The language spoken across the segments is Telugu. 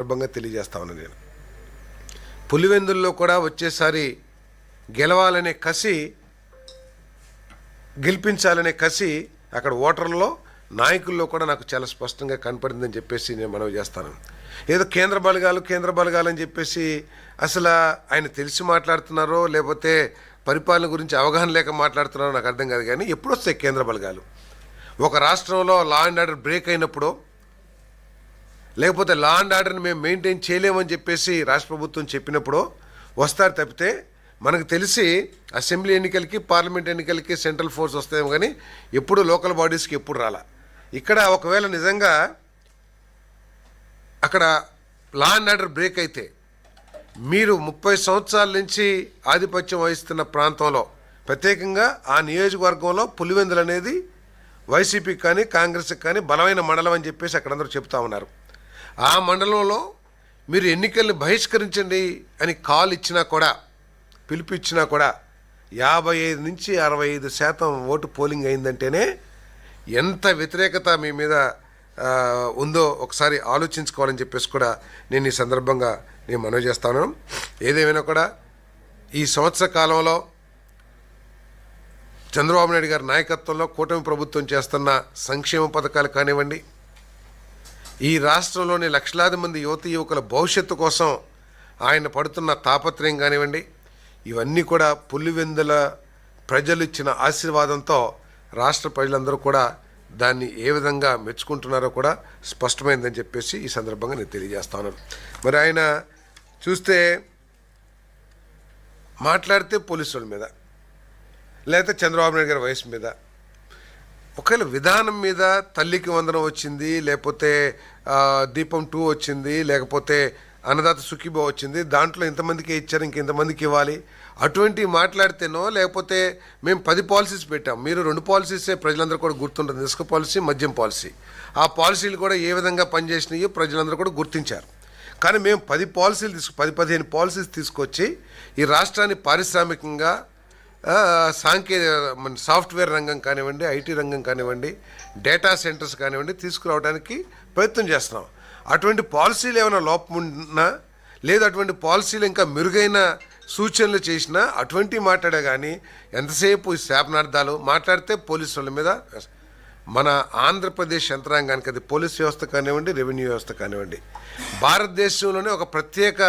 సందర్భంగా తెలియజేస్తా నేను. పులివెందుల్లో కూడా వచ్చేసారి గెలవాలనే కసి గెలిపించాలనే కసి అక్కడ ఓటర్లలో నాయకుల్లో కూడా నాకు చాలా స్పష్టంగా కనపడిందని చెప్పేసి నేను మనవి చేస్తాను. ఏదో కేంద్ర బలగాలు కేంద్ర బలగాలు అని చెప్పేసి అసలు ఆయన తెలిసి మాట్లాడుతున్నారో లేకపోతే పరిపాలన గురించి అవగాహన లేక మాట్లాడుతున్నారో నాకు అర్థం కాదు కానీ ఎప్పుడు వస్తాయి కేంద్ర బలగాలు? ఒక రాష్ట్రంలో లా అండ్ ఆర్డర్ బ్రేక్ అయినప్పుడు లేకపోతే లా అండ్ ఆర్డర్ని మేము మెయింటైన్ చేయలేమని చెప్పేసి రాష్ట్ర ప్రభుత్వం చెప్పినప్పుడు వస్తారు తప్పితే మనకు తెలిసి అసెంబ్లీ ఎన్నికలకి పార్లమెంట్ ఎన్నికలకి సెంట్రల్ ఫోర్స్ వస్తాయేమో కానీ ఎప్పుడు లోకల్ బాడీస్కి ఎప్పుడు రాలా. ఇక్కడ ఒకవేళ నిజంగా అక్కడ లా అండ్ ఆర్డర్ బ్రేక్ అయితే మీరు ముప్పై సంవత్సరాల నుంచి ఆధిపత్యం వహిస్తున్న ప్రాంతంలో ప్రత్యేకంగా ఆ నియోజకవర్గంలో పులివెందులు అనేది వైసీపీకి కానీ కాంగ్రెస్కి కానీ బలమైన మండలం అని చెప్పేసి అక్కడ అందరూ చెప్తా ఉన్నారు. ఆ మండలంలో మీరు ఎన్నికల్ని బహిష్కరించండి అని కాల్ ఇచ్చినా కూడా పిలుపు ఇచ్చినా కూడా యాభై ఐదు నుంచి అరవై ఐదు శాతం ఓటు పోలింగ్ అయిందంటేనే ఎంత వ్యతిరేకత మీ మీద ఉందో ఒకసారి ఆలోచించుకోవాలని చెప్పేసి కూడా నేను ఈ సందర్భంగా నేను మనవి చేస్తాను. ఏదేమైనా కూడా ఈ సంవత్సర కాలంలో చంద్రబాబు నాయుడు గారి నాయకత్వంలో కూటమి ప్రభుత్వం చేస్తున్న సంక్షేమ పథకాలు కానివ్వండి ఈ రాష్ట్రంలోని లక్షలాది మంది యువతి యువకుల భవిష్యత్తు కోసం ఆయన పడుతున్న తాపత్రయం కానివ్వండి ఇవన్నీ కూడా పులివెందుల ప్రజలు ఇచ్చిన ఆశీర్వాదంతో రాష్ట్ర ప్రజలందరూ కూడా దాన్ని ఏ విధంగా మెచ్చుకుంటున్నారో కూడా స్పష్టమైందని చెప్పేసి ఈ సందర్భంగా నేను తెలియజేస్తాను మరి ఆయన చూస్తే మాట్లాడితే పోలీసుల మీద లేకపోతే చంద్రబాబు నాయుడు గారి వయసు మీద ఒకవేళ విధానం మీద తల్లికి వందనం వచ్చింది లేకపోతే దీపం టూ వచ్చింది లేకపోతే అన్నదాత సుఖీభావ వచ్చింది దాంట్లో ఇంతమందికి ఇచ్చారు ఇంకెంతమందికి ఇవ్వాలి? అటువంటి మాట్లాడితేనో లేకపోతే మేము పది పాలసీస్ పెట్టాం. మీరు రెండు పాలసీసే ప్రజలందరూ కూడా గుర్తుంటుంది ఇసుక పాలసీ మద్యం పాలసీ. ఆ పాలసీలు కూడా ఏ విధంగా పనిచేసినాయో ప్రజలందరూ కూడా గుర్తించారు. కానీ మేము పది పాలసీలు తీసుకు పది పదిహేను పాలసీస్ తీసుకొచ్చి ఈ రాష్ట్రాన్ని పారిశ్రామికంగా ఆ, సాంకేతిక మన సాఫ్ట్వేర్ రంగం కానివ్వండి ఐటీ రంగం కానివ్వండి డేటా సెంటర్స్ కానివ్వండి తీసుకురావడానికి ప్రయత్నం చేస్తున్నాం. అటువంటి పాలసీలు ఏమైనా లోపం ఉన్నా లేదు అటువంటి పాలసీలు ఇంకా మెరుగైన సూచనలు చేసినా అటువంటి మాట్లాడే కానీ ఎంతసేపు శాపనార్థాలు మాట్లాడితే పోలీసు వాళ్ళ మీద మన ఆంధ్రప్రదేశ్ యంత్రాంగానికి అది పోలీస్ వ్యవస్థ కానివ్వండి రెవెన్యూ వ్యవస్థ కానివ్వండి. భారతదేశంలోనే ఒక ప్రత్యేక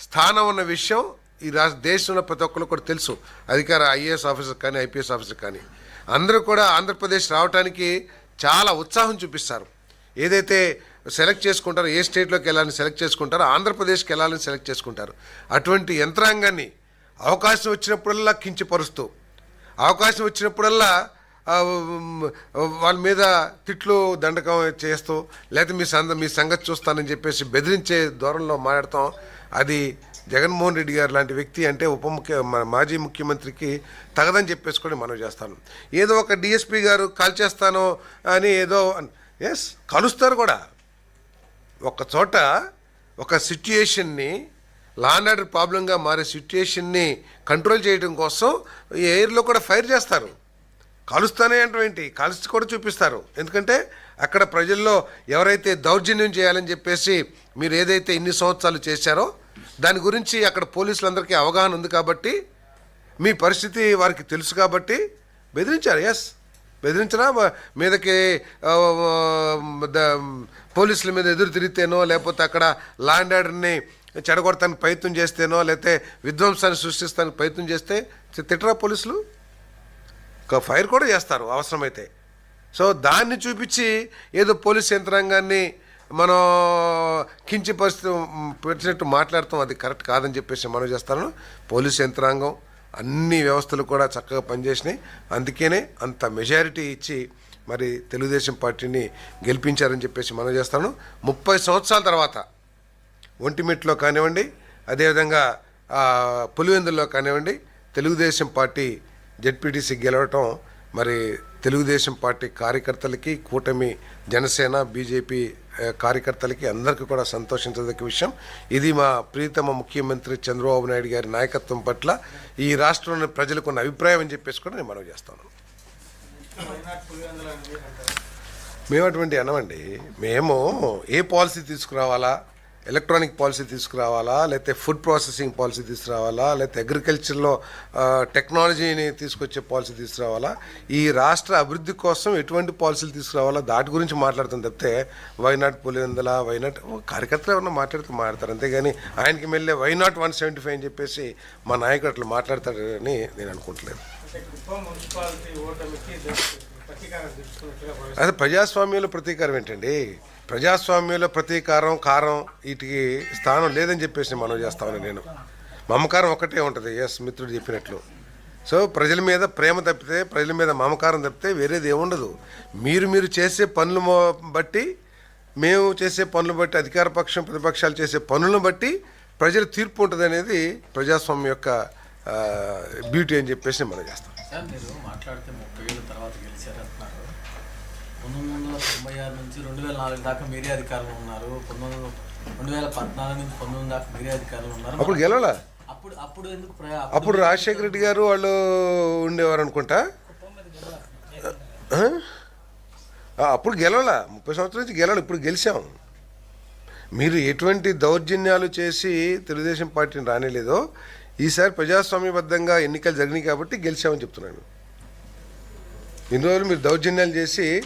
స్థానం ఉన్న విషయం ఈ రాష్ట్ర దేశంలో ప్రతి ఒక్కరు కూడా తెలుసు. అధికార ఐఏఎస్ ఆఫీసర్ కానీ ఐపీఎస్ ఆఫీసర్ కానీ. అందరూ కూడా ఆంధ్రప్రదేశ్ రావడానికి చాలా ఉత్సాహం చూపిస్తారు. ఏదైతే సెలెక్ట్ చేసుకుంటారో ఏ స్టేట్లోకి వెళ్ళాలని సెలెక్ట్ చేసుకుంటారో ఆంధ్రప్రదేశ్కి వెళ్ళాలని సెలెక్ట్ చేసుకుంటారు. అటువంటి యంత్రాంగాన్ని అవకాశం వచ్చినప్పుడల్లా కించపరుస్తూ అవకాశం వచ్చినప్పుడల్లా వాళ్ళ మీద తిట్లు దండకం చేస్తూ లేకపోతే మీ సంద మీ సంగతి చూస్తానని చెప్పేసి బెదిరించే దూరంలో మాట్లాడతాం. అది జగన్మోహన్ రెడ్డి గారు లాంటి వ్యక్తి అంటే ఉప ముఖ్య మన మాజీ ముఖ్యమంత్రికి తగదని చెప్పేసుకొని మనం చేస్తాను. ఏదో ఒక డిఎస్పీ గారు కాల్ చేస్తాను అని ఏదో ఎస్ కలుస్తారు కూడా. ఒక చోట ఒక సిట్యుయేషన్ని లా అండ్ ఆర్డర్ ప్రాబ్లంగా మారే సిట్యుయేషన్ని కంట్రోల్ చేయడం కోసం ఎయిర్లో కూడా ఫైర్ చేస్తారు. కాలుస్తానే అంటే ఏంటి? కాల్చి కూడా చూపిస్తారు. ఎందుకంటే అక్కడ ప్రజల్లో ఎవరైతే దౌర్జన్యం చేయాలని చెప్పేసి మీరు ఏదైతే ఇన్ని సంవత్సరాలు చేశారో దాని గురించి అక్కడ పోలీసులందరికీ అవగాహన ఉంది కాబట్టి మీ పరిస్థితి వారికి తెలుసు కాబట్టి బెదిరించారు. ఎస్ బెదిరించినా మీదకి పోలీసుల మీద ఎదురు తిరిగితేనో లేకపోతే అక్కడ లా ఆర్డర్ని చెడగొడతానికి ప్రయత్నం చేస్తేనో లేకపోతే విధ్వంసాన్ని సృష్టిస్తానికి ప్రయత్నం చేస్తే తిట్టరా పోలీసులు? ఒక ఫైర్ కూడా చేస్తారు అవసరమైతే. సో దాన్ని చూపించి ఏదో పోలీస్ యంత్రాంగాన్ని మనం పరిస్థితి పెట్టినట్టు మాట్లాడతాం అది కరెక్ట్ కాదని చెప్పేసి మనం చేస్తాను. పోలీస్ యంత్రాంగం అన్ని వ్యవస్థలు కూడా చక్కగా పనిచేసినాయి. అందుకనే అంత మెజారిటీ ఇచ్చి మరి తెలుగుదేశం పార్టీని గెలిపించారని చెప్పేసి మనం చేస్తాను. ముప్పై సంవత్సరాల తర్వాత ఒంటిమిట్లో కానివ్వండి అదేవిధంగా పులివెందుల్లో కానివ్వండి తెలుగుదేశం పార్టీ జెడ్పీటీసీ గెలవటం మరి తెలుగుదేశం పార్టీ కార్యకర్తలకి కూటమి జనసేన బీజేపీ కార్యకర్తలకి అందరికీ కూడా సంతోషించదగ్గ విషయం. ఇది మా ప్రీతమ ముఖ్యమంత్రి చంద్రబాబు నాయుడు గారి నాయకత్వం పట్ల ఈ రాష్ట్రంలోని ప్రజలకు ఉన్న అభిప్రాయం అని చెప్పేసి కూడా నేను మనవి చేస్తాను మేము అటువంటి అనమండి మేము ఏ పాలసీ తీసుకురావాలా? ఎలక్ట్రానిక్ పాలసీ తీసుకురావాలా లేకపోతే ఫుడ్ ప్రాసెసింగ్ పాలసీ తీసుకురావాలా లేకపోతే అగ్రికల్చర్లో టెక్నాలజీని తీసుకొచ్చే పాలసీ తీసుకురావాలా? ఈ రాష్ట్ర అభివృద్ధి కోసం ఎటువంటి పాలసీలు తీసుకురావాలా? దాటి గురించి మాట్లాడుతాం తప్పితే వైనాట్ పులివెందల వైనాట్ కార్యకర్తలు ఏమన్నా మాట్లాడితే మాట్లాడతారు. అంతేగాని ఆయనకి మెల్లే why not one seventy five అని చెప్పేసి మా నాయకుడు అట్లా మాట్లాడతాడని నేను అనుకుంటలేదు. అదే ప్రజాస్వామ్యంలో ప్రతీకారం ఏంటండి? ప్రజాస్వామ్యంలో ప్రతీకారం కారం వీటికి స్థానం లేదని చెప్పేసి మనం చేస్తామని నేను. మమకారం ఒకటే ఉంటుంది. ఎస్ మిత్రుడు చెప్పినట్లు. సో ప్రజల మీద ప్రేమ తప్పితే ప్రజల మీద మమకారం తప్పితే వేరేది ఏముండదు మీరు మీరు చేసే పనులు బట్టి మేము చేసే పనులు బట్టి అధికార పక్షం ప్రతిపక్షాలు చేసే పనులను బట్టి ప్రజల తీర్పు ఉంటుంది అనేది ప్రజాస్వామ్యం యొక్క బ్యూటీ అని చెప్పేసి మనం చేస్తాం. సార్ మీరు మాట్లాడితే ముప్పై ఏళ్ళ తర్వాత గెలిచారు అంటున్నారు. పంతొమ్మిది వందల తొంభై ఆరు నుంచి రెండు వేల నాలుగు దాకా మీరే అధికారంలో ఉన్నారు. పంతొమ్మిది వందల రెండు వేల పద్నాలుగు నుంచి పంతొమ్మిది దాకా మీరే అధికారంలో ఉన్నారు. అప్పుడు గెలవలా? అప్పుడు అప్పుడు ఎందుకు ప్రయా అప్పుడు రాజశేఖర రెడ్డి గారు వాళ్ళు ఉండేవారు అనుకుంటా? అప్పుడు గెలవలా? ముప్పై సంవత్సరాల నుంచి గెలవాలి ఇప్పుడు గెలిచాం. మీరు ఎటువంటి దౌర్జన్యాలు చేసి తెలుగుదేశం పార్టీని రానేలేదో ఈసారి ప్రజాస్వామ్యబద్ధంగా ఎన్నికలు జరిగినాయి కాబట్టి గెలిచామని చెప్తున్నాను. ఇన్ని రోజులు మీరు దౌర్జన్యాలు చేసి